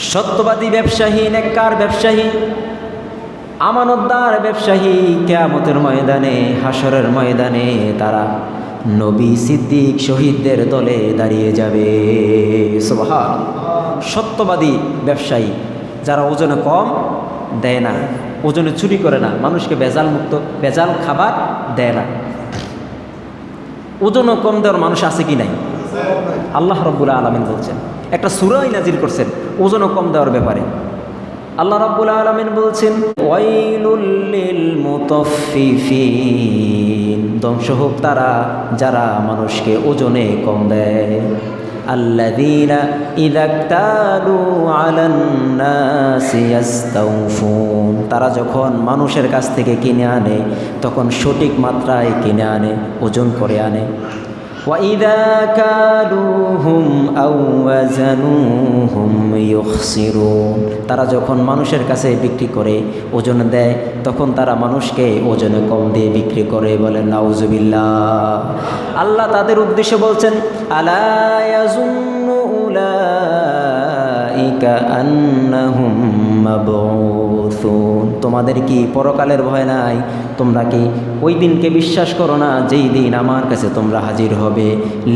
সত্যবাদী ব্যবসায়ী নেককার ব্যবসায়ী আমানতদার ব্যবসায়ী কেয়ামতের ময়দানে হাসরের ময়দানে তারা নবী সিদ্দিক শহীদদের দলে দাঁড়িয়ে যাবে। সুবহান সত্যবাদী ব্যবসায়ী যারা ওজনে কম দেয় না ওজনে চুরি করে না মানুষকে বেজাল মুক্ত বেজাল খাবার দেয় না। ওজনও কম দেওয়ার মানুষ আছে কি নাই? আল্লাহ রব্বুল আলমিন বলছেন। একটা সুরাই নাজির করছেন। ওজনও কম দেওয়ার ব্যাপারে। আল্লাহ রাব্বুল আলামিন বলছেন, ওয়াইলুল লিল মুতাফফিফিন ধ্বংস হোক তারা যারা মানুষকে ওজনে কম দেয়। তারা যখন মানুষের কাছ থেকে কিনে আনে, তখন সঠিক মাত্রায় কিনে আনে, ওজন করে আনে। وإذا كالوهم أو وزنوهم يخسرون তারা যখন মানুষের কাছে বিক্রি করে ওজন দেয় তখন তারা মানুষকে ওজনে কম দিয়ে বিক্রি করে বলে নাউজুবিল্লাহ আল্লাহ তাদের উদ্দেশ্যে বলছেন আলা ইয়াজুন্নু উলাইকা আন্নাহুম মাবউথুন তোমাদের কি পরকালের ভয় নাই? তোমরা কি ওই দিনকে বিশ্বাস করো না যেই দিন আমার কাছে তোমরা হাজির হবে?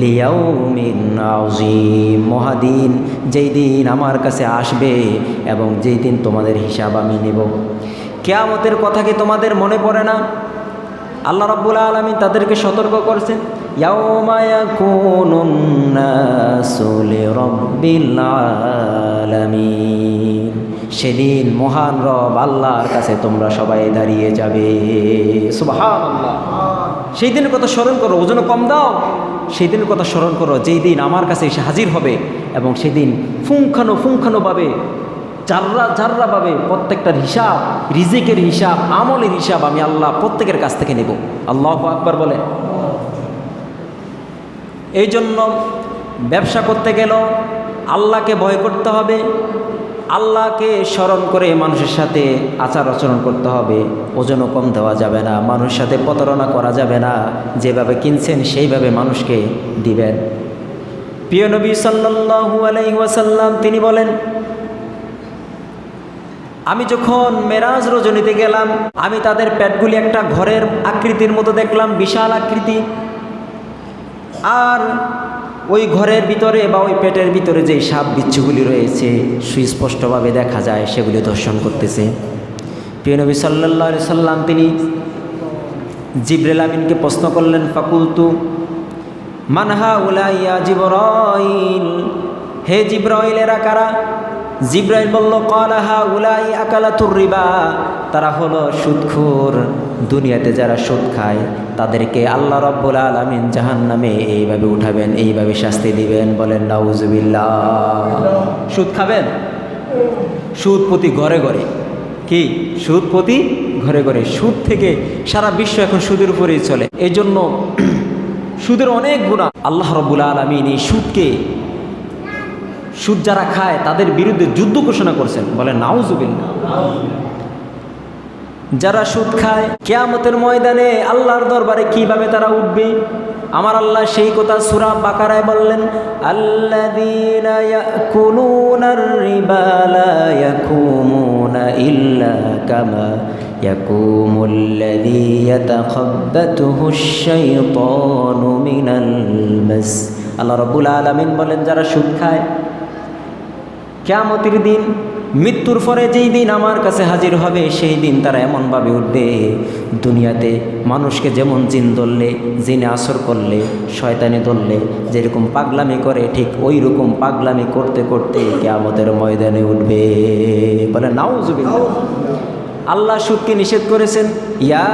লিয়াউমিন আউজিম মহাদিন, যেই দিন আমার কাছে আসবে এবং যেই দিন তোমাদের হিসাব আমি নেব। কেয়ামতের কথা কি তোমাদের মনে পড়ে না? আল্লাহ রাব্বুল আলামিন তাদেরকে সতর্ক করছেন, ইয়াউমা ইয়াকুনুন নাসু লিরাব্বিল আলামিন। সেদিন মহান রব আল্লাহর কাছে তোমরা সবাই দাঁড়িয়ে যাবে। সেই দিনের কথা স্মরণ করো ওজন কম দাও। সেই দিনের কথা স্মরণ করো, যেই দিন আমার কাছে এসে হাজির হবে এবং সেদিন ফুঙ্খানো ফুঙ্খানোভাবে জাররা জাররা পাবে প্রত্যেকটার হিসাব, রিজিকের হিসাব, আমলের হিসাব আমি আল্লাহ প্রত্যেকের কাছ থেকে নেব। আল্লাহ আকবার বলে এই জন্য ব্যবসা করতে গেল আল্লাহকে ভয় করতে হবে। আল্লাহকে স্মরণ করে মানুষের সাথে আচার আচরণ করতে হবে। ওজনও কম দেওয়া যাবে না, মানুষের সাথে প্রতারণা করা যাবে না। যেভাবে কিনছেন, সেইভাবে মানুষকে দিবেন। প্রিয় নবী সাল্লাল্লাহু আলাইহি ওয়াসাল্লাম, তিনি বলেন, আমি যখন মেরাজ রজনীতে গেলাম, আমি তাদের পেটগুলি একটা ঘরের আকৃতির মতো দেখলাম, বিশাল আকৃতি। আর ওই ঘরের ভিতরে বা ওই পেটের ভিতরে যেই সাপ বিচ্ছুগুলি রয়েছে, সুস্পষ্টভাবে দেখা যায় সেগুলি দর্শন করতেছে। প্রিয়নবী সাল্লা সাল্লাম তিনি জিব্রেল আমিনকে প্রশ্ন করলেন, ফাকুলতু মানহা উলাইয়া জিবরাইল? হে জিব্রাইলেরা কারা? জিব্রাইল বলল কলাহা উলাই আকালাতুর রিবা। তারা হলো সুদখোর দুনিয়াতে যারা সুদ খায়, তাদেরকে আল্লাহ রব্বুল আলমিন জাহান নামে এইভাবে উঠাবেন, এইভাবে শাস্তি দিবেন বলেন, নাউজুবিল্লাহ। সুদ খাবেন? সুদ প্রতি ঘরে ঘরে। কি? সুদ প্রতি ঘরে ঘরে। সুদ থেকে সারা বিশ্ব এখন সুদের উপরেই চলে। এই জন্য সুদের অনেক গুণা। আল্লাহ রব্বুল আলমিন এই সুদকে সুদ যারা খায়, তাদের বিরুদ্ধে যুদ্ধ ঘোষণা করছেন। বলে নাউজুবিল্লা যারা সুদ খায়, কেয়ামতের ময়দানে আল্লাহর দরবারে কীভাবে তারা উঠবে? আমার আল্লাহ সেই কথা সুরা বাকারায় বললেন ইল্লা কামা আল্লাহ রাব্বুল আলামিন বলেন, যারা সুদ খায় কেয়ামতের দিন, মৃত্যুর পরে যেই দিন আমার কাছে হাজির হবে, সেই দিন তারা এমনভাবে উঠবে, দুনিয়াতে মানুষকে যেমন জিন ধরলে, জিনে আসর করলে, শয়তানি ধরলে, যেরকম পাগলামি করে, ঠিক ওই রকম পাগলামি করতে করতে কেয়ামতের ময়দানে উঠবে। বলে নাউজুবিল্লাহ আল্লাহ সুদকে নিষেধ করেছেন, ইয়া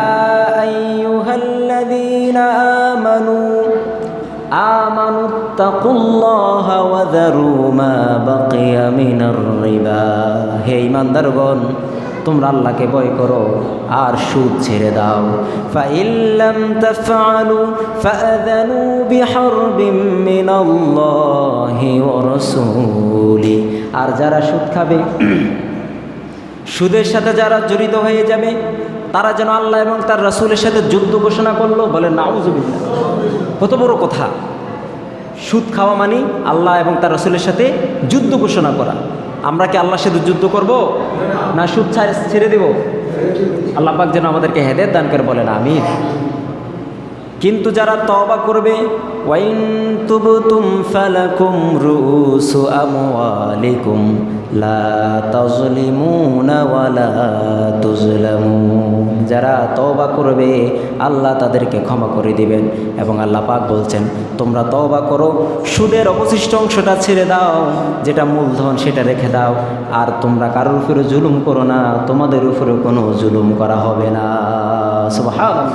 আমানু আমানু হে ইমানদারগণ তোমরা আল্লাহকে ভয় করো আর সুদ ছেড়ে দাও। আর যারা সুদ খাবে, সুদের সাথে যারা জড়িত হয়ে যাবে তারা যেন আল্লাহ এবং তার রাসুলের সাথে যুদ্ধ ঘোষণা করল, বলে নাউজুবিল্লা কত বড় কথা। সুদ খাওয়া মানি আল্লাহ এবং তার রসুলের সাথে যুদ্ধ ঘোষণা করা। আমরা কি আল্লাহর সাথে যুদ্ধ করব? না, সুদ ছাড়ে ছেড়ে দেব? আল্লাহ পাক যেন আমাদেরকে হেদের দান করে বলেন, আমিন। কিন্তু যারা তওবা করবে যারা তওবা করবে, আল্লাহ তাদেরকে ক্ষমা করে দিবেন এবং আল্লাহ পাক বলছেন, তোমরা তওবা করো, সুদের অবশিষ্ট অংশটা ছেড়ে দাও, যেটা মূলধন সেটা রেখে দাও, আর তোমরা কারোর উপরে জুলুম করো না, তোমাদের উপরে কোনো জুলুম করা হবে না। সুবহানাল্লাহ।